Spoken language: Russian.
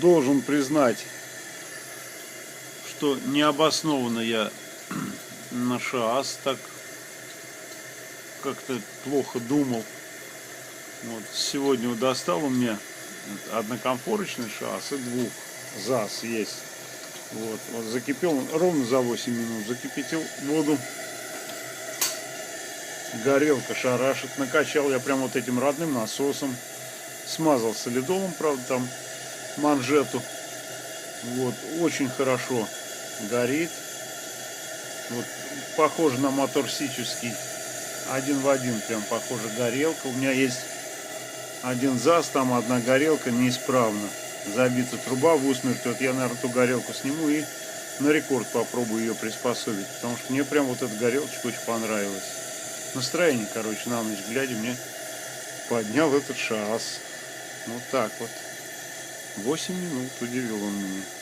должен признать, что необоснованно я на ШАС так как-то плохо думал. Вот сегодня достал у меня однокомфорочный ШАС и двух ЗАС есть. Вот, вот закипел ровно за 8 минут, закипятил воду. Горелка шарашит, накачал я прям вот этим родным насосом. Смазал солидолом, правда, там манжету. Вот, очень хорошо горит. Вот, похоже на мотор сичевский. Один в один прям похоже горелка. У меня есть один ЗАЗ, там одна горелка неисправна. Забита труба в усмерть. Вот я, наверное, ту горелку сниму и на рекорд попробую ее приспособить. Потому что мне прям вот эта горелочка очень понравилась. Настроение, короче, на ночь глядя мне поднял этот шас. Вот так вот. 8 минут удивил он меня.